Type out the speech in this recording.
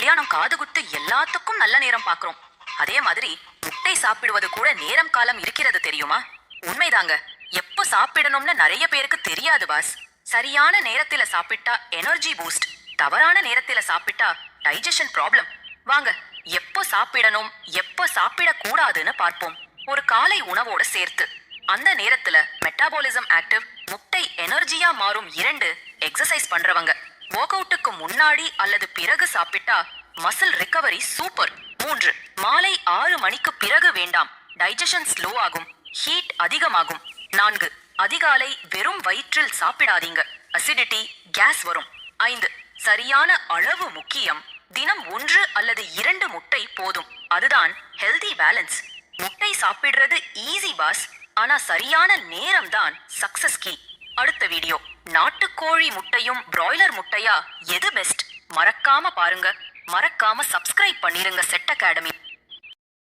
கல்யாணம் காது குத்து எல்லாத்துக்கும் நல்ல நேரம் பாக்குறோம். அதே மாதிரி முட்டை சாப்பிடுவது கூட நேரம் காலம் இருக்கிறது தெரியுமா? உண்மைதாங்க. எப்போ சாப்பிடணும்னு நிறைய பேருக்கு தெரியாது பாஸ் சரியான நேரத்துல சாப்பிட்டா எனர்ஜி பூஸ்ட் தவறான நேரத்துல சாப்பிட்டா டைஜஷன் ப்ராப்ளம் வாங்க எப்போ சாப்பிடணும் எப்போ சாப்பிட கூடாதுன்னு பார்ப்போம். ஒரு காலை உணவோட சேர்த்து. அந்த நேரத்துல மெட்டாபாலிசம் ஆக்டிவ் முட்டை எனர்ஜியா மாறும் இரண்டு எக்ஸசைஸ் பண்றவங்க. ஒர்க் அவுட்டுக்கு முன்னாடி அல்லது பிறகு சாப்பிட்டா மசில் ரிகவரி சூப்பர் மூன்று மாலை ஆறு மணிக்கு பிறகு வேண்டாம். டைஜஷன் ஸ்லோ ஆகும். ஹீட் அதிகமாகும். நான்கு அதிகாலை வெறும் வயிற்றில் சாப்பிடாதீங்க. அசிடிட்டி கேஸ் வரும். ஐந்து சரியான அளவு முக்கியம். தினம் ஒன்று அல்லது இரண்டு முட்டை போதும். அதுதான் ஹெல்தி பேலன்ஸ் முட்டை சாப்பிடுறது ஈஸி பாஸ் ஆனா சரியான நேரம் தான் சக்சஸ் கீ அடுத்த வீடியோ. நாட்டுக்கோழி முட்டையும் பிராய்லர் முட்டையா? எது பெஸ்ட் மறக்காம பாருங்க. மறக்காம சப்ஸ்கிரைப் பண்ணிருங்க செட் அகாடமி